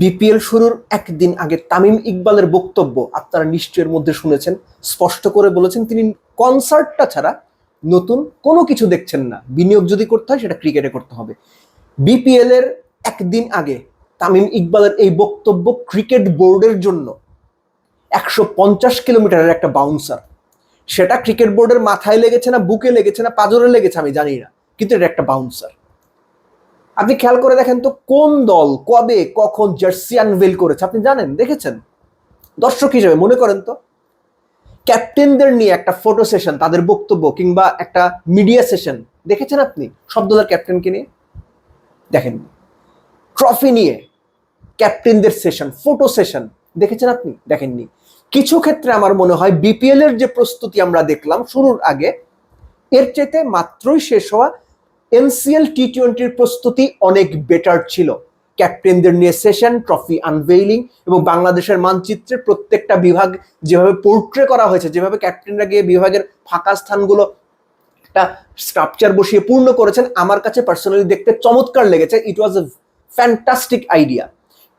BPL শুরুর একদিন আগে তামিম ইকবালের বক্তব্য আপনারা নিশ্চয়ের মধ্যে শুনেছেন, স্পষ্ট করে বলেছেন, তিনি কনসার্টটা ছাড়া নতুন কোনো কিছু দেখছেন না। বিনিয়োগ যদি করতে হয়, সেটা ক্রিকেটে করতে হবে। বিপিএল এর একদিন আগে তামিম ইকবালের এই বক্তব্য ক্রিকেট বোর্ডের জন্য একশো পঞ্চাশ কিলোমিটারের একটা বাউন্সার সেটা ক্রিকেট বোর্ডের মাথায় লেগেছে না, বুকে লেগেছে না, পাজরে লেগেছে আমি জানি না, কিন্তু এটা একটা বাউন্সার আপনি খেয়াল করে দেখেন তো কোন দল কবে, কখন জার্সি আনভেল করেছে? আপনি জানেন? দেখেছেন? দর্শক হিসেবে মনে করেন তো? ক্যাপ্টেনদের নিয়ে একটা ফটো সেশন, তাদের বক্তব্য কিংবা একটা মিডিয়া সেশন, দেখেছেন আপনি? সব দলের ক্যাপ্টেনকে নিয়ে? দেখেন। ট্রফি নিয়ে ক্যাপ্টেনদের সেশন, ফটো সেশন, দেখেছেন আপনি? দেখেননি। কিছু ক্ষেত্রে আমার মনে হয় বিপিএল এর যে প্রস্তুতি আমরা দেখলাম শুরুর আগে, এর চাইতে মাত্রই শেষ হওয়া এনসিএল টি টোয়েন্টির প্রস্তুতি অনেক বেটার ছিল। ক্যাপ্টেনদের নিয়ে সেশন ট্রফি আনভেইলিং এবং বাংলাদেশের মানচিত্রে প্রত্যেকটা বিভাগ যেভাবে পোর্ট্রে করা হয়েছে, যেভাবে ক্যাপ্টেনরা গিয়ে বিভাগের ফাঁকা স্থানগুলো একটা স্ট্রাকচার বসিয়ে পূর্ণ করেছেন, আমার কাছে পার্সোনালি দেখতে চমৎকার লেগেছে। It was a fantastic idea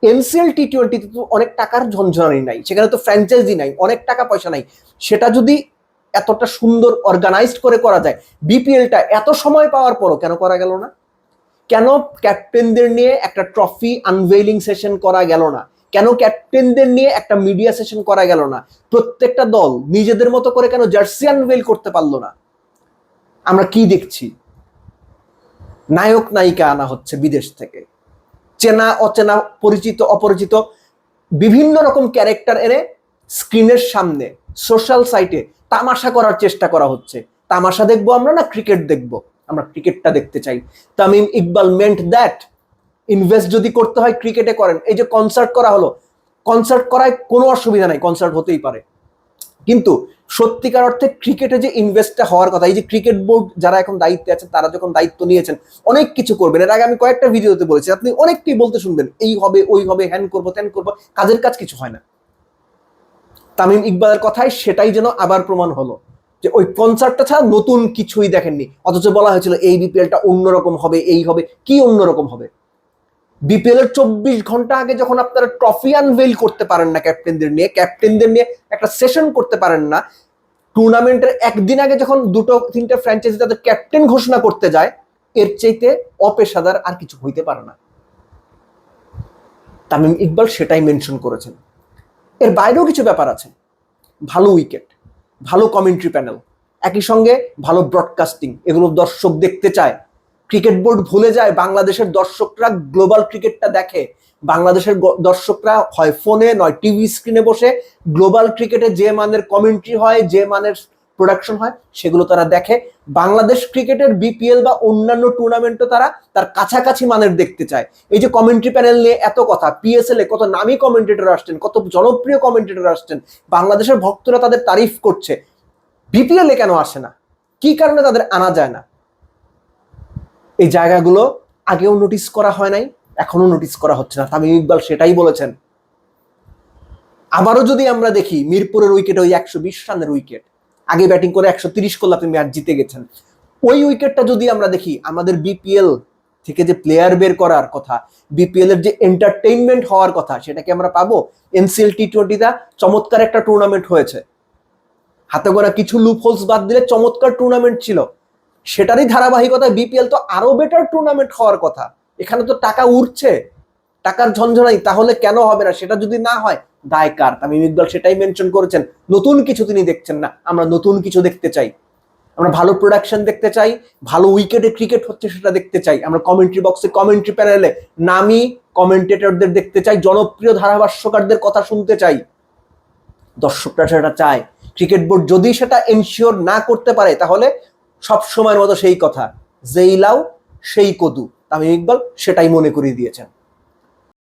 NCL T টোয়েন্টিতে তো অনেক টাকার ঝঞ্ঝনানি নাই, সেখানে তো ফ্র্যাঞ্চাইজি নাই, অনেক টাকা পয়সা নাই। সেটা যদি এতটা সুন্দর অর্গানাইজড করে করা যায়। বিপিএলটা এত সময় পাওয়ার পরও কেন করা গেল না? কেন ক্যাপ্টেনদের নিয়ে একটা ট্রফি আনভেইলিং সেশন করা গেল না? কেন ক্যাপ্টেনদের নিয়ে একটা মিডিয়া সেশন করা গেল না? প্রত্যেকটা দল নিজেদের মতো করে কেন জার্সি আনভেইল করতে পারল না? আমরা কি দেখছি? নায়ক নায়িকা আনা হচ্ছে বিদেশ থেকে। চেনা, অচেনা, পরিচিত, অপরিচিত, বিভিন্ন রকম ক্যারেক্টার এনে স্ক্রিনের সামনে সোশ্যাল সাইটে তামাশা করার চেষ্টা করা হচ্ছে। তামাশা দেখব আমরা না, ক্রিকেট দেখব? আমরা ক্রিকেটটা দেখতে চাই। Tamim Iqbal meant that invest যদি করতে হয় ক্রিকেটে করেন। এই যে কনসার্ট করা হলো কনসার্ট করায় কোনো অসুবিধা নাই কনসার্ট হতেই পারে। কিন্তু সত্যিকার অর্থে ক্রিকেটে যে ইনভেস্টটা হওয়ার কথা, এই যে ক্রিকেট বোর্ড যারা এখন দায়িত্বে আছেন তারা যখন দায়িত্ব নিয়েছেন, অনেক কিছু করবেন। এর আগে আমি কয়েকটা ভিডিওতে বলেছি, আপনি অনেকটি বলতে শুনবেন, এই হবে, ওই হবে হ্যান করব ত্যান করব, কাজের কাজ কিছু হয় না। তামিম ইকবালের কথায় সেটাই যেন আবার প্রমাণ হলো যে ওই কনসার্টটা ছাড়া নতুন কিছুই দেখেননি। অথচ বলা হয়েছিল এই বিপিএলটা অন্যরকম হবে, এই হবে। কি অন্যরকম হবে? বিপিএল এর চব্বিশ ঘণ্টা আগে যখন আপনারা ট্রফি আনভেল করতে পারেন না ক্যাপ্টেনদের নিয়ে ক্যাপ্টেনদের নিয়ে একটা সেশন করতে পারেন না টুর্নামেন্টের একদিন আগে যখন দুটো, তিনটা ফ্র্যাঞ্চাইজি তাদের ক্যাপ্টেন ঘোষণা করতে যায়, এর চাইতে অপেশাদার আর কিছু হইতে পারে না। তামিম ইকবাল সেটাই মেনশন করেছেন। এর বাইরেও কিছু ব্যাপার আছে। ভালো উইকেট ভালো কমেন্ট্রি প্যানেল একই সঙ্গে ভালো ব্রডকাস্টিং এগুলো দর্শক দেখতে চায়। ক্রিকেট বোর্ড ভুলে যায়, বাংলাদেশের দর্শকরা গ্লোবাল ক্রিকেটটা দেখে। বাংলাদেশের দর্শকরা হয় ফোনে নয় টিভি স্ক্রিনে বসে। গ্লোবাল ক্রিকেটে যে মানের কমেন্ট্রি হয়, যে মানের প্রোডাকশন হয়, সেগুলো তারা দেখে। বাংলাদেশ ক্রিকেটের বিপিএল বা অন্যান্য টুর্নামেন্টও তারা তার কাছাকাছি মানের দেখতে চায়। এই যে কমেন্ট্রি প্যানেল নিয়ে এত কথা পিএসএল এ কত নামি কমেন্টেটর আসছেন, কত জনপ্রিয় কমেন্টেটর আসছেন, বাংলাদেশের ভক্তরা তাদের তারিফ করছে বিপিএল এ কেন আসে না? কি কারণে তাদের আনা যায় না? এই জায়গাগুলো আগেও নোটিস করা হয় নাই এখনও নোটিস করা হচ্ছে না। তামিম ইকবাল সেটাই বলেছেন। আবারও যদি আমরা দেখি, মিরপুরের উইকেট ওই একশো বিশ রানের উইকেট আগে ব্যাটিং করে একশো তিরিশ করলে আপনি ম্যাচ জিতে গেছেন। ওই উইকেটটা যদি আমরা দেখি, আমাদের বিপিএল থেকে যে প্লেয়ার বের করার কথা বিপিএল এর যে এন্টারটেইনমেন্ট হওয়ার কথা, সেটাকে আমরা পাবো? এনসিএল টি টোয়েন্টিটা চমৎকার একটা টুর্নামেন্ট হয়েছে। হাতে গোনা কিছু লুপ বাদ দিলে চমৎকার টুর্নামেন্ট ছিল। সেটারই ধারাবাহিকতা বিপিএল তো আরও বেটার টুর্নামেন্ট হওয়ার কথা। এখানে তো টাকা উঠছে টাকার ঝঞ্ঝনাই, তাহলে কেন হবে না? সেটা যদি না হয় দায় কার তামিম ইকবাল সেটাই মেনশন করেছেন। নতুন কিছু তিনি দেখছেন না। আমরা নতুন কিছু দেখতে চাই। আমরা ভালো প্রোডাকশন দেখতে চাই। ভালো উইকেটে ক্রিকেট হচ্ছে সেটা দেখতে চাই। আমরা কমেন্ট্রি বক্সে কমেন্ট্রি প্যানেলে নামি কমেন্টেটরদের দেখতে চাই, জনপ্রিয় ধারাভাষ্যকারদের কথা শুনতে চাই। দর্শকরা সেটা চায়। ক্রিকেট বোর্ড যদি সেটা এনশিওর না করতে পারে, তাহলে সব সময়ের মতো সেই কথা। যেই লাউ, সেই কদু। তামিম ইকবাল সেটাই মনে করিয়ে দিয়েছেন।